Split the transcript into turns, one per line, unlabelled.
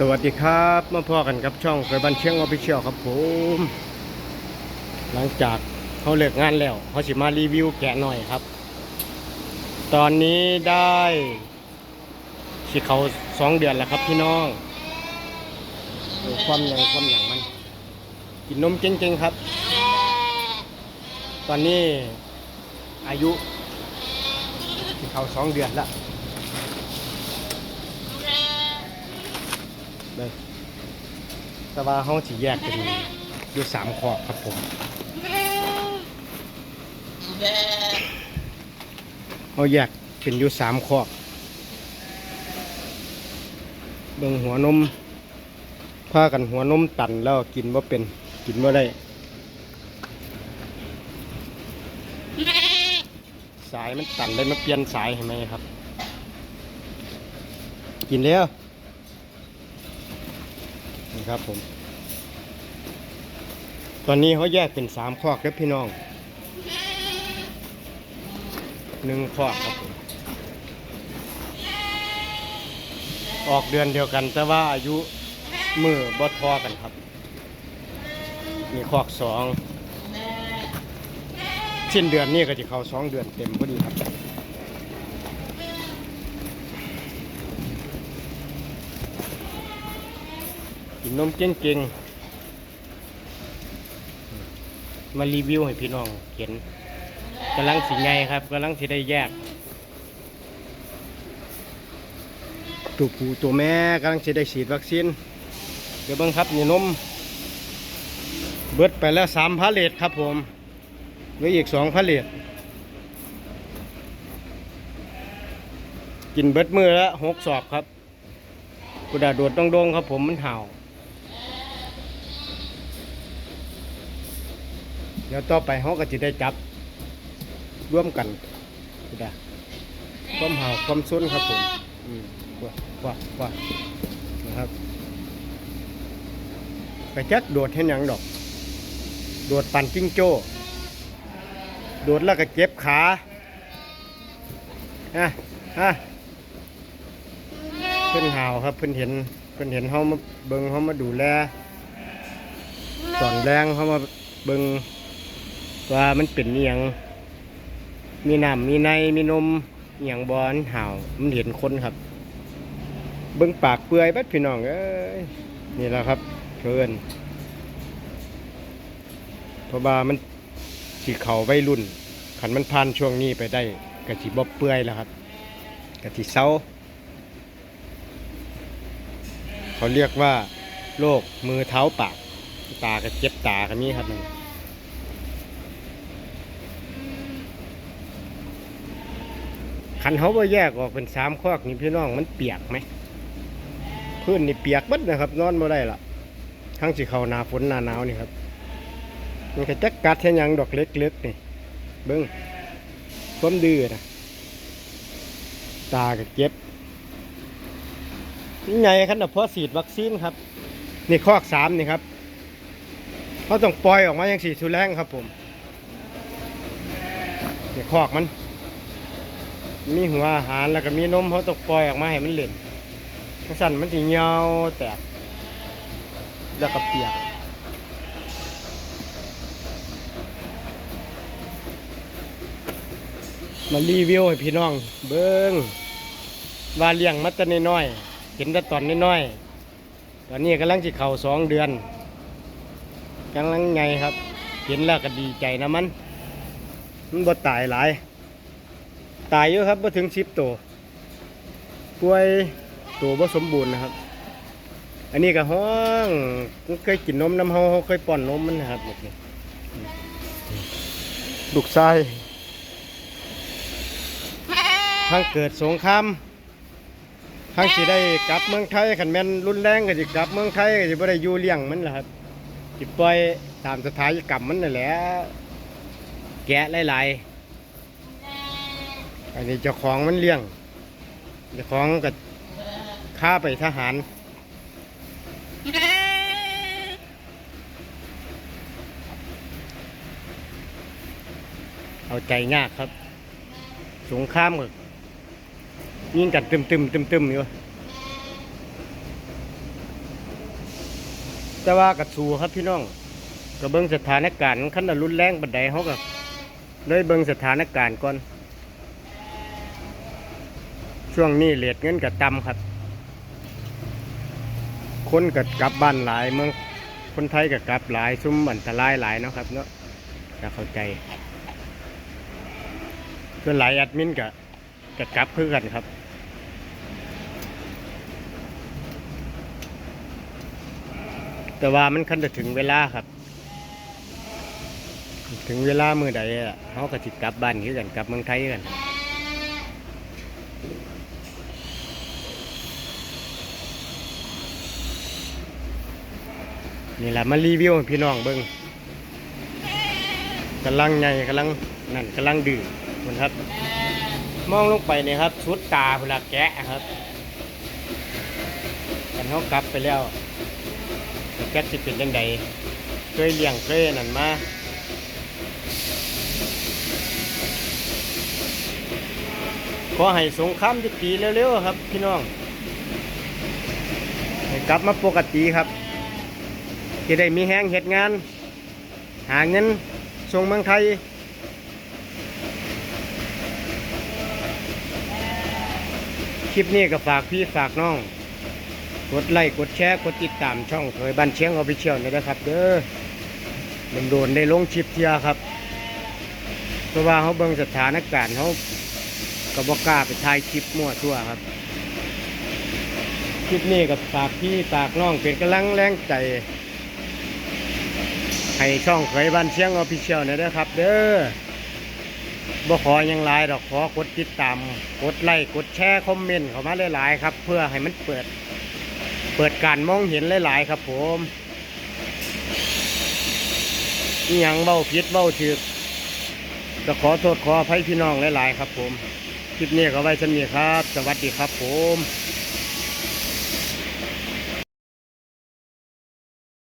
สวัสดีครับมาพอกันกับช่องเคยบันเชียงออฟฟิเชียลครับผม หลังจากเขาเลิกงานแล้วเขาสิมารีวิวแกะหน่อยครับ ตอนนี้ได้สิเขาสองเดือนแล้วครับพี่น้องดูความใหญ่ความหยังมัน กินนมเก่งๆครับ ตอนนี้อายุสิเขาสองเดือนแล้ว เลยแต่ว่าห้องสีแยกเป็นอยู่สามขอบครับผมเขาแยกเป็นอยู่สามขอบเบิ่งหัวนมพากันหัวนมตันแล้วกินว่าเป็นกินว่าได้ สายมันตันเลยมาเปลี่ยนสายเห็นไหมครับ กินแล้ว นี่ครับผม ตอนนี้เขาแยกเป็นสามคอกครับพี่น้องหนึ่งคอกครับผมออกเดือนเดียวกัน แต่ว่าอายุมือบทอกันครับ มีคอกสองสิ้นเดือนนี้ก็จะเข้าสองเดือนเต็มพอดีครับ นมเก่งๆ มารีวิวให้พี่น้องเห็นกำลังสีไงครับกำลังสีได้แยก ตัวผู้ตัวแม่กำลังสีได้ฉีดวัคซีน เดี๋ยวเบังครับนี่นม เบิดไปแล้วสามพาเลทครับผมเหลืออีกสองพาเลทกินเบิดมือแล้วหกสอบครับกุดาโดดดงๆครับผมมันเห่า ดี๋ยวต่อไปเขาก็จะได้จับร่วมกันกุดาความเห่าความซุนครับผมอืมว้าว้าว้านะครับไปจักโดดเห็นหยังดอก โดดปั่นจิ้งโจ้ โดดแล้วก็เจ็บขาฮะฮะเพิ่นหาวครับเพิ่อนเห็นเพิ่อนเห็นเขามาเบิงเขามาดูแลสอนแรงเขามาเบิง ว่ามันเป็นอหยังมีน้ำมีในมีนมอหย่างบอนหาวมันเห็นคนครับ เบิงปากเปื่อยบัดพี่น้องเอ้ยนี่แหละครับเพื่อนเพราะว่ามันสีเขาไวรุ่นขันมันผ่านช่วงนี้ไปได้กะสิบ่เปื่อยแล้วครับกะสิเศร้าเขาเรียกว่าโรคมือเท้าปาก ตาก็เจ็บตากันนี้ครับมัน ขันเขาว่าแยกออกเป็นสามคอกนี่พี่น้องมันเปียกไหมพื้นนี่เปียกบัดนะครับ นอนไม่ได้ละทั้งสิเขาหนาฝนหนาหนาวนี่ครับมันก็จักกัดแค่ยังดอกเล็กๆนี่เบิ้งความดื้อนะตาก็เจ็บนี่ไงครับเพราะฉีดวัคซีนครับ นี่คอกสามนี่ครับเขาต้องปล่อยออกมาอย่างสีสุแรงครับผมนี่คอกมัน มีหัวอาหารแล้วก็มีนมเขาต้องปล่อยออกมาให้มันเล่นถ้าสั่นมันจะเหี่ยวแตก แล้วก็เปียกมารีวิวให้พี่น้อง เบิ้งว่าเลี้ยงมัตตน้อยๆเห็นแต่ตอนน้อยๆตอนนี้กำลังจะเข่าสองเดือนกำลังไงครับ เห็นแล้วก็ดีใจนะมัน มันบ่ตายหลาย ตายเยอะครับบ่ถึงสิบตัวป่วยตัวบ่สมบูรณ์นะครับ อันนี้ก็ห้องมันเคยกินนมน้ำเฮาเฮาเคยป้อนนมมันนะครับแบบนี้ลูกชายทั้งเกิดสงครามทั้งสิได้กลับเมืองไทยขันแม่นรุนแรงก็สิกลับเมืองไทยก็สิบ่ได้อยู่เลี้ยงมันแหละครับสิปล่อยตามสถานกรรมมันนั่นแหละแกะหลายๆ อันนี้เจ้าของมันเลี้ยงเจ้าของก็ฆ่าไปทหารเอาใจยากครับ สงครามก็ยิงกันตึมตึมตึมตึมอยู่แต่ว่ากับสู่ครับพี่น้องก็เบิ่งสถานการณ์ขั้นรุนแรงบันไดเขาก็เลยเบิ่งสถานการณ์ก่อน ช่วงนี้เลทเงินกับต่ำครับ คนกับกลับบ้านหลายเมืองคนไทยกับกลับหลายซุ่มอันตรายหลายเนาะครับเนาะจะเข้าใจส่วนหลายแอดมินกับกับกลับเพื่อกันครับแต่ว่ามันคันจะถึงเวลาครับ ถึงเวลามือใดอะเขาก็สิกลับบ้านคือกันกลับเมืองไทยกัน นี่แหละมารีวิวให้พี่น้องเบิ้งกำลังใหญ่กำลังนั่นกำลังดื้อมันครับ มองลงไปเนี่ยครับชุดตาเวลาแกะครับกันเขากลับไปแล้วแกะสิเป็นยังไงเคยเลี้ยงเคยนั่นมาขอให้สงครามยุติเร็วๆครับ พี่น้องให้กลับมาปกติครับ จะได้มีแห้งเหตุงาน หาเงินส่งเมืองไทย คลิปนี้ก็ฝากพี่ฝากน้อง กดไลค์กดแชร์กดติดตามช่องเคยบ้านเชียงออฟฟิเชียลนี่นะครับ เด้อมันโดนได้ลงคลิปเทียครับเพราะว่าเขาเบิ่งสถานการณ์เขาก็บอกกล้าไปถ่ายคลิปมั่วทั่วครับ คลิปนี้ก็ฝากพี่ฝากน้องเป็นกำลังแรงใจ ให้ช่องเคยบ้านเชียงออฟฟิเชียลนะเด้อครับ เด้อบ่ขอยังหลายดอกขอกดติดตาม กดไลค์กดแชร์คอมเมนต์เข้ามาหลายๆครับ เพื่อให้มันเปิด เปิดการมองเห็นหลายๆครับ ผมยังเบ้าผิดเบ้าถือก็ขอโทษขออภัยพี่น้องหลายๆครับ ผมคลิปนี้ก็ไว้สำนีครับ สวัสดีครับผม